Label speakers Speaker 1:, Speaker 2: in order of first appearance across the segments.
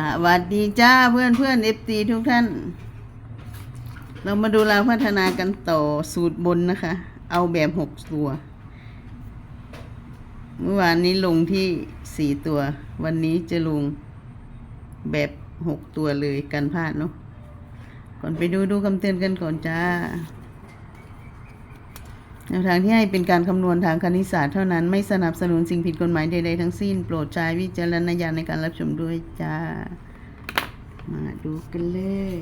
Speaker 1: สวัสดีจ้าเพื่อนเพื่อนเอฟซีทุกท่าน เรามาดูเราพัฒนากันต่อสูตรบนนะคะ เอาแบบหกตัว เมื่อวานนี้ลงที่สี่ตัว วันนี้จะลงแบบหกตัวเลยกันพลาดเนาะก่อนไปดูดูคำเตือนกันก่อนจ้า แนวทางที่ให้เป็นการคำนวณทางคณิตศาสตร์เท่านั้นไม่สนับสนุนสิ่งผิดกฎหมายใดๆทั้งสิ้น โปรดใช้วิจารณญาณในการรับชมด้วยจ้า มาดูกันเลย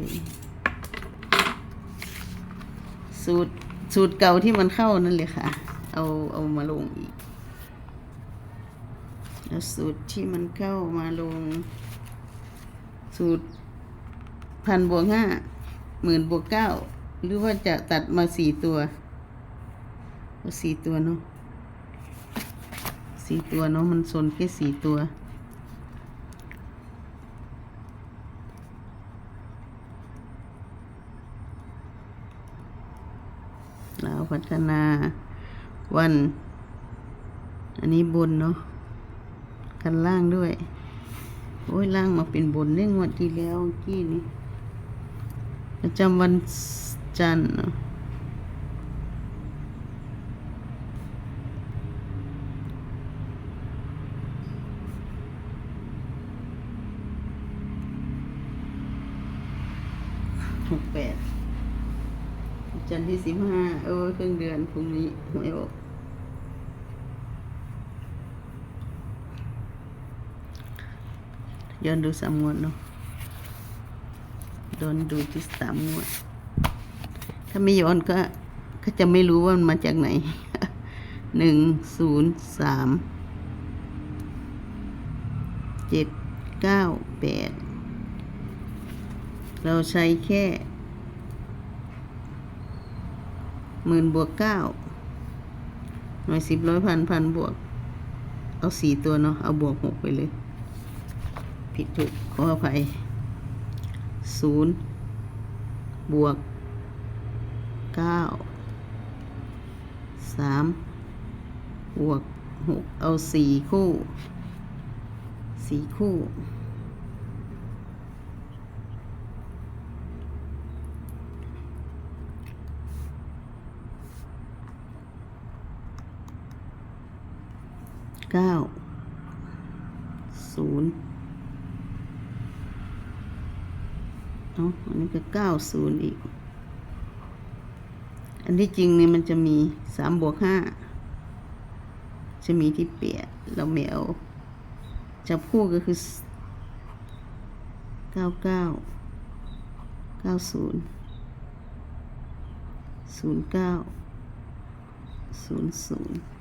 Speaker 1: สูตรสูตรเก่าที่มันเข้านั่นเลยค่ะ เอาเอามาลงอีกแล้วสูตรที่มันเข้ามาลง สูตรพันบวกห้าหมื่นบวกเก้าหรือว่าจะตัดมาสี่ตัว สี่ตัวเนาะสี่ตัวเนาะมันโซนแค่สี่ตัว เราพัฒนาวัน อันนี้บนเนาะกันล่างด้วย โอ้ยล่างมาเป็นบนได้งวดที่แล้วกี้นี่ประจำวันจันทร์เนาะ หกแปดจันทร์ที่สิบห้าเออครึ่งเดือนพรุ่งนี้หวยออกย้อนดูสามงวดเนาะย้อนดูที่สามงวด ถ้าไม่ย้อนก็ก็จะไม่รู้ว่ามันมาจากไหนหนึ่งศูนย์สามเจ็ดเก้าแปด เราใช้แค่หมื่นบวกเก้าหน่วยสิบร้อยพันพันบวก เอาสี่ตัวเนาะเอาบวกหกไปเลย ผิดถูกขออภัยศูนย์บวกเก้าสามบวกหกเอาสี่คู่สี่คู่ เก้าศูนย์เนาะอันนี้ก็เก้าศูนย์อีก อันที่จริงเนี่ยมันจะมีสามบวกห้าจะมีที่เปียเราไม่เอาจับคู่ก็คือเก้าเก้าเก้าศูนย์ศูนย์เก้าศูนย์ศูนย์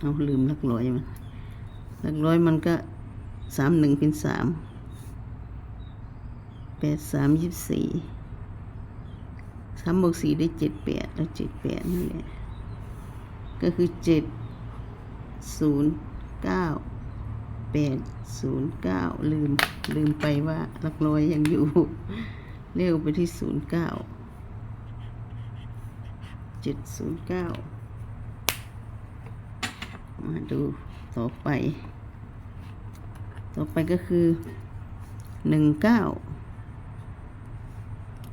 Speaker 1: เอาลืมหลักร้อยมันหลักร้อยมันก็สามหนึ่งเป็นสามแปดสามยี่สี่สามบวกสี่ได้เจ็ดแปดแล้วเจ็ดแปดนั่นแหละก็คือเจ็ดศูนย์เก้าแปดศูนย์เก้าลืม ลืมไปว่าหลักร้อยยังอยู่เรียกไปที่ศูนย์เก้าเจ็ดศูนย์เก้า มาดูต่อไป ต่อไปก็คือหนึ่งเก้า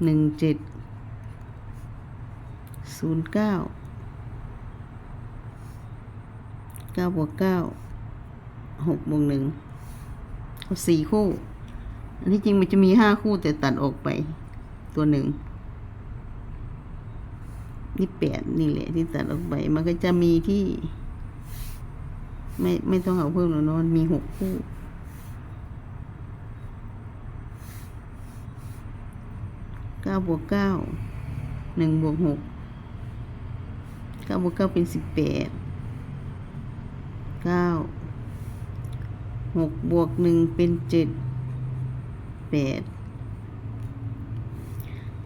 Speaker 1: หนึ่งเจ็ดศูนย์เก้าเก้าบวกเก้าหกบวกหนึ่งเอาสี่คู่ อันที่จริงมันจะมีห้าคู่แต่ตัดออกไปตัวหนึ่งนี่แปดนี่แหละที่ตัดออกไปมันก็จะมีที่ ไม่ไม่ต้องเอาเพิ่มหรอกเนอะมันมีหกคู่ เก้าบวกเก้า หนึ่งบวกหก เก้าบวกเก้าเป็นสิบแปด เก้า หกบวกหนึ่งเป็นเจ็ด แปด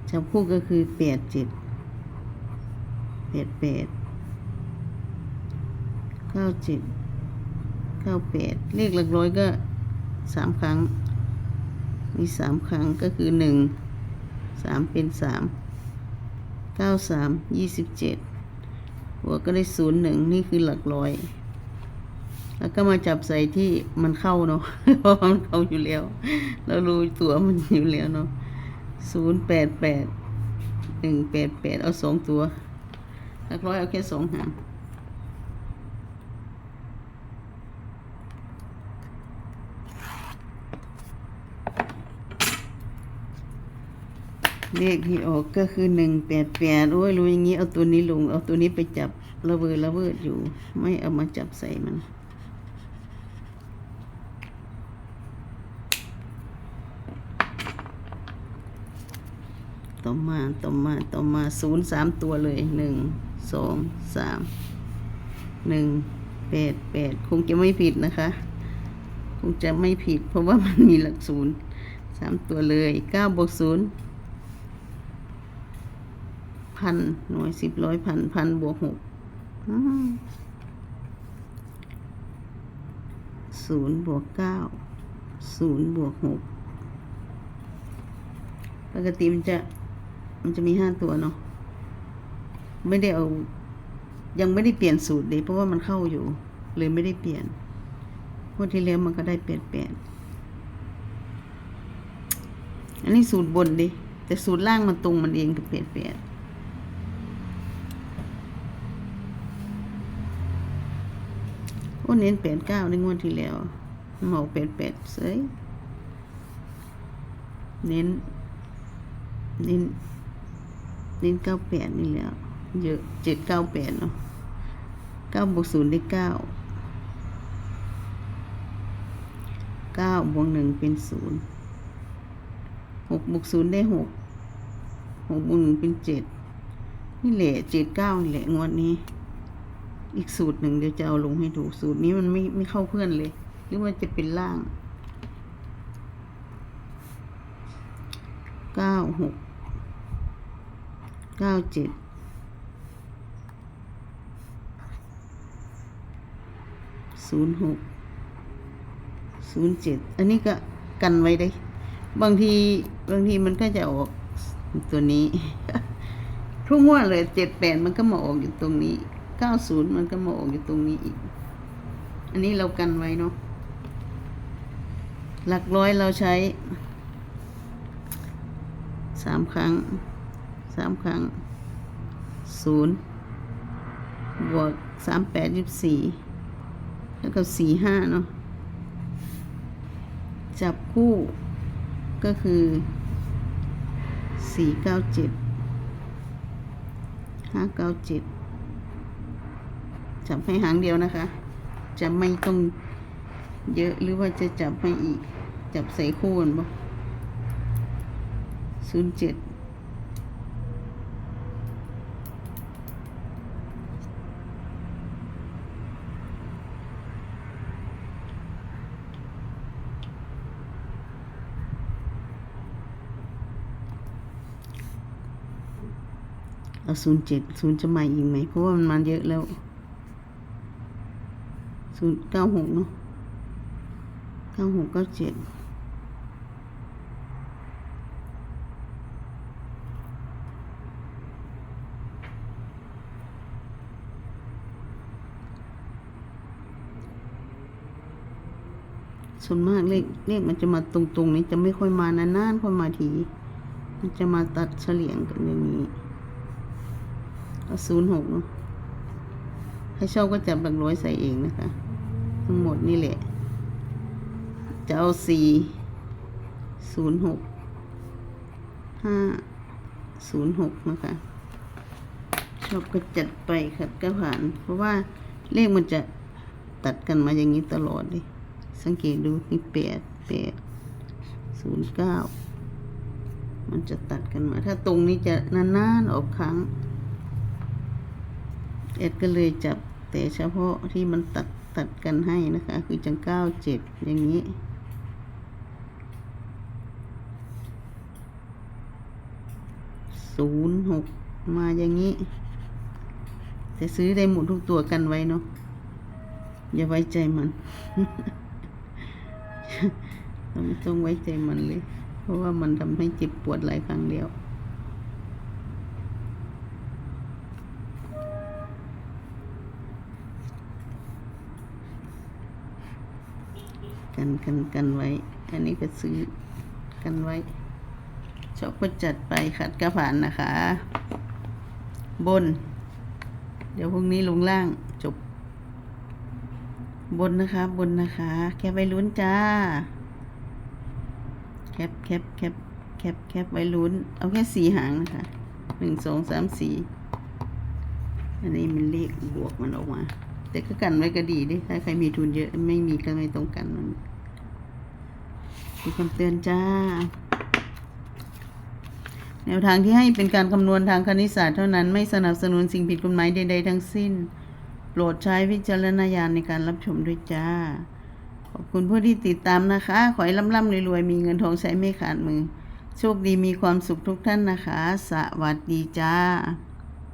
Speaker 1: จับคู่ก็คือแปดเจ็ดแปดแปดเก้าเจ็ด เก้าแปดเลขหลักร้อยก็สามครั้ง มีสามครั้งก็คือหนึ่งสามเป็นสามเก้าสามยี่สิบเจ็ดบวกก็ได้ศูนย์หนึ่งนี่คือหลักร้อย แล้วก็มาจับใส่ที่มันเข้าเนาะเพราะมันเข้าอยู่แล้ว เรารู้ตัวมันอยู่แล้วเนาะศูนย์แปดแปดหนึ่งแปดแปดเอาสองตัวหลักร้อยเอาแค่สองหาง เลขที่ออกก็คือหนึ่งแปดแปดโอ้ยรู้อย่างนี้เอาตัวนี้ลง เอาตัวนี้ไปจับระเบิดระเบิดอยู่ ไม่เอามาจับใส่มัน ต่อมาต่อมาต่อมาศูนย์สามตัวเลยหนึ่งสองสามหนึ่งแปดแปดคงจะไม่ผิดนะคะ คงจะไม่ผิดเพราะว่ามันมีหลักศูนย์สามตัวเลยเก้าบวกศูนย์ พันหน่วยสิบร้อยพันพันบวกหกศูนย์บวกเก้าศูนย์บวกหกปกติมันจะมันจะมีห้าตัวเนาะไม่ได้เอายังไม่ได้เปลี่ยนสูตรเลยเพราะว่ามันเข้าอยู่เลยไม่ได้เปลี่ยนงวดที่แล้วมันก็ได้เปลี่ยนเปลี่ยนอันนี้สูตรบนดิแต่สูตรล่างมันตรงมันเองกับเปลี่ยนเปลี่ยน อ้เน้นแปดเก้าในงวดที่แล้วเหมาแปดแปดเสยเน้น เน้น เน้นเก้าแปดนี่แล้ว เยอะเจ็ดเก้าแปดเนาะเก้าบวกศูนย์ได้เก้าเก้าบวกหนึ่งเป็นศูนย์หกบวกศูนย์ได้หกหกบวกหนึ่งเป็นเจ็ดนี่แหละเจ็ดเก้าแหละงวดนี้ อีกสูตรหนึ่งเดี๋ยวจะเอาลงให้ดูสูตรนี้มันไม่ไม่เข้าเพื่อนเลย หรือว่าจะเป็นล่างเก้าหกเก้าเจ็ดศูนย์หกศูนย์เจ็ดอันนี้ก็กันไว้ได้ บางทีบางทีมันก็จะออกตัวนี้ ทุกงวดเลยเจ็ดแปดมันก็มาออกอยู่ตรงนี้ เก้าศูนย์มันก็มาออกอยู่ตรงนี้อีก อันนี้เรากันไว้เนาะ หลักร้อยเราใช้สามครั้งสามครั้งศูนย์บวกสามแปดยี่สี่แล้วก็สี่ห้าเนาะ จับคู่ก็คือสี่เก้าเจ็ดห้าเก้าเจ็ด จับให้หางเดียวนะคะ จะไม่ต้องเยอะหรือว่าจะจับให้อีก จับใส่คู่กันบ่ศูนย์เจ็ดเอาศูนย์เจ็ดศูนย์จะใหม่อีกไหม เพราะว่ามันมาเยอะแล้ว ศูนย์เก้าหกเนาะเก้าหกเก้าเจ็ดส่วนมากเลขเลขมันจะมาตรงๆนี้จะไม่ค่อยมานานๆค่อยมาที มันจะมาตัดเฉลี่ยงกันอย่างนี้ศูนย์หกเนาะให้ชอบก็จับหลักร้อยใส่เองนะคะ ทั้งหมดนี่แหละ จะเอาสี่ศูนย์หกห้าศูนย์หกนะคะชอบก็จัดไปค่ะก็ผ่าน เพราะว่าเลขมันจะตัดกันมาอย่างนี้ตลอดเลยสังเกตดูนี่แปดแปดศูนย์เก้ามันจะตัดกันมา ถ้าตรงนี้จะนานๆออกครั้ง เอ็ดก็เลยจับแต่เฉพาะที่มันตัด ตัดกันให้นะคะ คือจังเก้าเจ็ดอย่างนี้ ศูนย์หกมาอย่างนี้ แต่ซื้อได้หมดทุกตัวกันไว้เนาะ อย่าไว้ใจมัน เราไม่ต้องไว้ใจมันเลย เพราะว่ามันทำให้เจ็บปวดหลายครั้งแล้ว กันกันกันไว้ อันนี้ก็ซื้อกันไว้ชอบก็จัดไปขัดกระผานนะคะ บน เดี๋ยวพรุ่งนี้ลงล่างจบบนนะคะ บนนะคะ แคปไว้ลุ้นจ้า แคปแคปแคปแคปแคปไว้ลุ้น เอาแค่สีหางนะคะหนึ่งสองสามสี่อันนี้มันเลขบวกมันออกมา แต่ก็กันไว้ก็ดีดิถ้าใครมีทุนเยอะไม่มีก็ไม่ต้องกันมันมีคำเตือนจ้า แนวทางที่ให้เป็นการคำนวณทางคณิตศาสตร์เท่านั้นไม่สนับสนุนสิ่งผิดกฎหมายใดๆทั้งสิ้น โปรดใช้วิจารณญาณในการรับชมด้วยจ้า ขอบคุณผู้ที่ติดตามนะคะ ขอให้ร่ำๆรวยๆมีเงินทองใช้ไม่ขาดมือ โชคดีมีความสุขทุกท่านนะคะ สวัสดีจ้า